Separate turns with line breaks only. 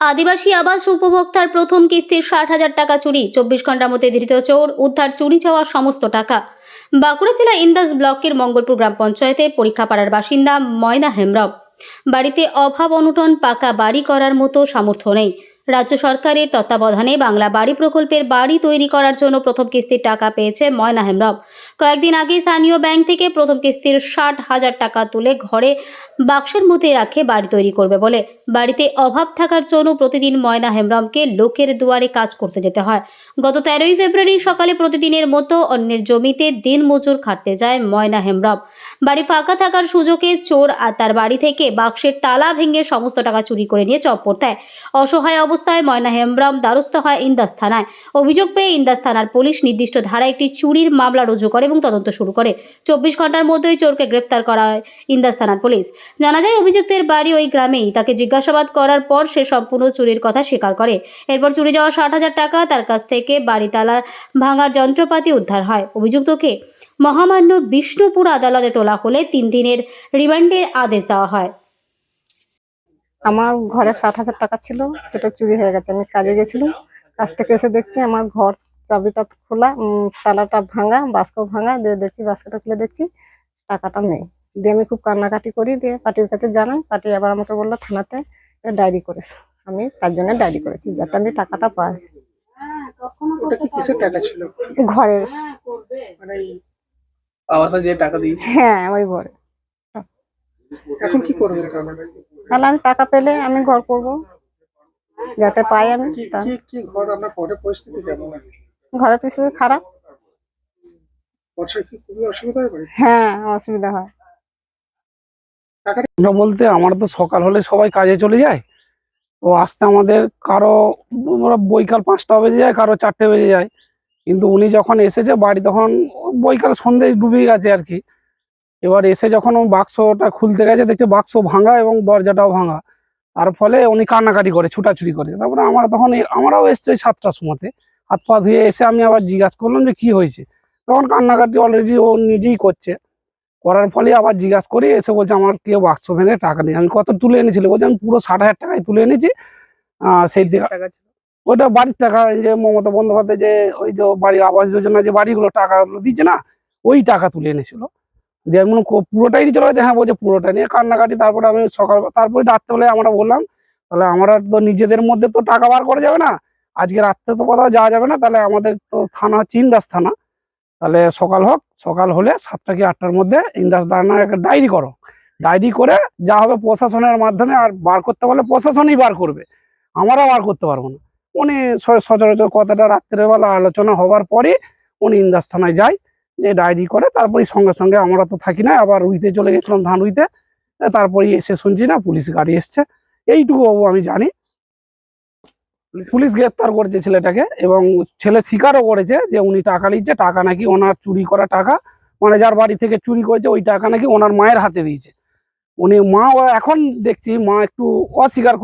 আদিবাসী আবাস উপভোক্তার প্রথম কিস্তির ষাট হাজার টাকা চুরি, চব্বিশ ঘণ্টার মধ্যে ধৃত চোর, উদ্ধার, চুরি যাওয়া সমস্ত টাকা। বাঁকুড়া জেলা ইন্দাস ব্লকের মঙ্গলপুর গ্রাম পঞ্চায়েতে পরীক্ষাপাড়ার বাসিন্দা ময়না হেমরব বাড়িতে অভাব, অনটন, পাকা বাড়ি করার মতো সামর্থ্য নেই। রাজ্য সরকারের তত্ত্বাবধানে বাংলা বাড়ি প্রকল্পের বাড়ি তৈরি করার জন্য প্রথম কিস্তির টাকা পেয়েছে ময়না হেমব্রম। কয়েকদিন আগে স্থানীয় ব্যাংক থেকে প্রথম কিস্তির ষাট হাজার টাকা তুলে ঘরে বাক্সের মধ্যে রাখে বাড়ি তৈরি করবে বলে। বাড়িতে অভাব থাকার জন্য প্রতিদিন ময়না হেমব্রমকে লোকের দুয়ারে কাজ করতে যেতে হয়। গত তেরোই ফেব্রুয়ারি সকালে প্রতিদিনের মতো অন্যের জমিতে দিন মজুর খাটতে যায় ময়না হেমব্রম। বাড়ি ফাঁকা থাকার সুযোগে চোর আর তার বাড়ি থেকে বাক্সের তালা ভেঙে সমস্ত টাকা চুরি করে নিয়ে চপ্পর দেয়। অসহায় অবস্থায় ময়না হেমব্রম দ্বারস্থ হয় ইন্দাস থানায়। অভিযোগ পেয়ে ইন্দাস থানার পুলিশ নির্দিষ্ট ধারায় একটি চুরির মামলা রুজু করে এবং তদন্ত শুরু করে। চব্বিশ ঘণ্টার মধ্যেই চোরকে গ্রেপ্তার করা হয় ইন্দাস থানার পুলিশ। জানা যায়, অভিযুক্তের বাড়ি ওই গ্রামেই। তাকে জিজ্ঞাসাবাদ করার পর সে সম্পূর্ণ চুরির কথা স্বীকার করে। এরপর চুরি যাওয়া ষাট হাজার টাকা তার কাছ থেকে বাড়ি তালার ভাঙার যন্ত্রপাতি উদ্ধার হয়। অভিযুক্তকে মহামান্য বিষ্ণুপুর আদালতে তোলা হলে তিন দিনের রিমান্ডের আদেশ দেওয়া হয়।
আমার ঘরে ষাট হাজার টাকা ছিল সেটা চুরি হয়ে গেছে। আমি কাজে গেছিলাম কাজ থেকে এসে দেখছি আমার ঘর চাবিটা খোলা তালাটা ভাঙা বাস্ক ভাঙা দিয়ে দেখছি বাস্কটা খুলে দেখছি টাকাটা নেই। দিয়ে আমি খুব কান্নাকাটি করি দিয়ে পার্টির কাছে জানাই পার্টি আবার আমাকে বলল থানাতে ডায়েরি করেছে। আমি তার জন্য ডায়েরি করেছি যাতে আমি টাকাটা পাই। ঘরের।
মানে
হ্যাঁ ওই ঘরে
এখন কি করবে?
তাহলে আমি টাকা পেলে আমি ঘর করব। যাতে পাই আমি
কি কি ঘর? ঘরের পরিস্থিতি কেমন?
ঘরের পরিস্থিতি খারাপ।
হয়?
হ্যাঁ অসুবিধা হয়।
বলতে আমার তো সকাল হলে সবাই কাজে চলে যায়। তো আসতে আমাদের কারও ওরা বৈকাল পাঁচটা বেজে যায় কারও চারটে বেজে যায়। কিন্তু উনি যখন এসেছে বাড়ি তখন বৈকাল সন্ধে ডুবে গেছে আর কি। এবার এসে যখন ও বাক্সটা খুলতে গেছে দেখছে বাক্স ভাঙা এবং দরজাটাও ভাঙা। তার ফলে উনি কান্নাকাটি করে ছুটাছুটি করে। তারপরে আমরা তখন আমরাও এসছি ওই সাতটার সময়তে। হাত পা ধুয়ে এসে আমি আবার জিজ্ঞাসা করলাম যে কি হয়েছে? তখন কান্নাকাটি অলরেডি ও নিজেই করছে। করার ফলে আবার জিজ্ঞাসা করি এসে বলছে আমার কেউ বাক্স ভেঙে টাকা নেই। আমি কত তুলে এনেছিল বলছে আমি পুরো ষাট হাজার টাকায় তুলে এনেছি। সেই ওইটা বাড়ির টাকা যে মমতা বন্দ্যোপাধ্যায় যে ওই যে বাড়ির আবাস যোজনা যে বাড়িগুলো টাকাগুলো দিচ্ছে না ওই টাকা তুলে এনেছিল। বললাম, পুরোটাই চলে গেছে হ্যাঁ বলছে পুরোটা নিয়ে কান্নাকাটি। তারপরে আমি সকাল তারপরে রাত্রেবেলা আমরা বললাম তাহলে আমরা তো নিজেদের মধ্যে তো টাকা বার করা যাবে না। আজকে রাত্রে তো কোথাও যাওয়া যাবে না তাহলে আমাদের তো থানা হচ্ছে ইন্দাস থানা। তাহলে সকাল হোক সকাল হলে সাতটা কি আটটার মধ্যে ইন্দাস থানার একটা ডায়েরি করো। ডায়েরি করে যা হবে প্রশাসনের মাধ্যমে আর বার করতে পারলে প্রশাসনই বার করবে। আমরা বার করতে পারব না। উনি সচরাচর কথাটা রাত্রেবেলা আলোচনা হবার পরে উনি ইন্দাস থানায় যায়। যে ডায়েরি করে তারপরে সঙ্গে সঙ্গে আমরা তো থাকি না, আবার উইতে চলে গেছিলাম ধান উইতে তারপরে এসে শুনছি না পুলিশ গাড়ি এসছে। এইটুকু আমি জানি। পুলিশ গ্রেপ্তার করেছে ছেলেটাকে এবং ছেলে স্বীকারও করেছে যে উনি টাকা নিচ্ছে টাকা নাকি ওনার চুরি করা টাকা মানে যার বাড়ি থেকে চুরি করেছে ওই টাকা নাকি ওনার মায়ের হাতে দিয়েছে। উনি মা এখন দেখছি, মা একটু অস্বীকার